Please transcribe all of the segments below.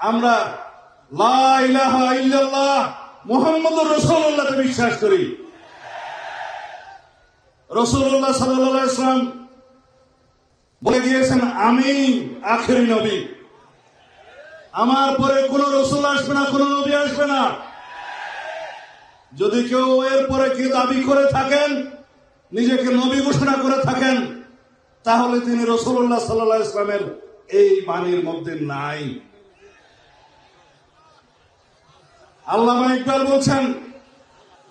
আমরা ইলাহা ইল্লাল্লাহ বিশ্বাস করি। রাসূলুল্লাহ সাল্লাল্লাহু আলাইহি বলে দিয়েছেন, আমি আখেরি নবী। আমার পরে কোন রসুল আসবে না, কোন নবী আসবে না। যদি কেউ এর পরে কি দাবি করে থাকেন, নিজেকে নবী ঘোষণা করে থাকেন, তাহলে তিনি রসুল্লাহ সাল্লাহ ইসলামের এই বাণীর মধ্যে নাই। আল্লামা ইকবাল বলছেন,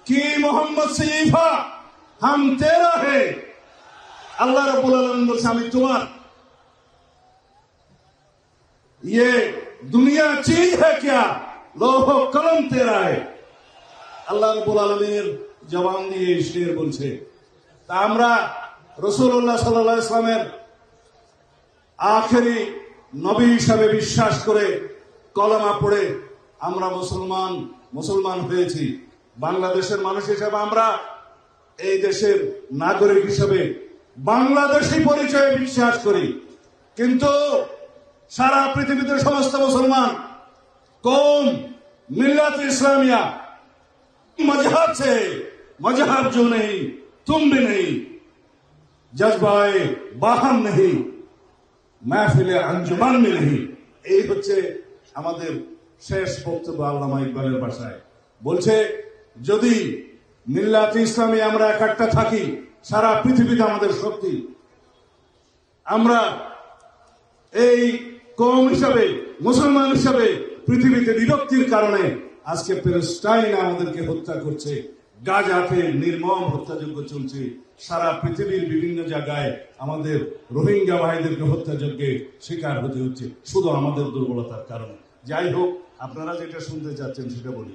কি মোহাম্মদ শিফা হাম তেরা হে। আল্লাহ রব আলম বলছে আমি তোমার ইয়ে দুনিয়া চিজ হ্যা ক্যা? লৌহ কলম তেরা হে। আল্লাহ রবুল আলমীর জবান দিয়ে শের বলছে, তা আমরা রসুল্লাহ সাল্লাহ ইসলামের আখেরি নবী হিসাবে বিশ্বাস করে কলমা পড়ে আমরা মুসলমান মুসলমান হয়েছি। বাংলাদেশের মানুষ হিসেবে আমরা এই দেশের নাগরিক হিসেবে বাংলাদেশি পরিচয়ে বিশ্বাস করি। কিন্তু সারা পৃথিবীতে সমস্ত মুসলমান কম মিল্লাত ইসলামিয়া। মজহাব সে, মজহাব জো নেই, তুম ভি নেই। জজবায় বাহান নেই, মাহফিলে আঞ্জুমান নেই। এই হচ্ছে আমাদের শেষ বক্তব্য আল্লামা ইকবালের ভাষায় বলছে, যদি মিল্লাত ইসলামে আমরা এক একটা থাকি, সারা পৃথিবীতে আমাদের শক্তি। আমরা এই কম হিসাবে, মুসলমান হিসাবে পৃথিবীতে বিভক্তির কারণে আজকে প্যালেস্টাইন আমাদেরকে হত্যা করছে, গাজাতে নির্মম হত্যাযজ্ঞ চলছে। সারা পৃথিবীর বিভিন্ন জায়গায় আমাদের রোহিঙ্গা ভাইদেরকে হত্যাযজ্ঞে শিকার হতে হচ্ছে। শুধু আমাদের দুর্বলতার কারণে। যাই হোক আপনারা যেটা শুনতে চাচ্ছেন সেটা বলি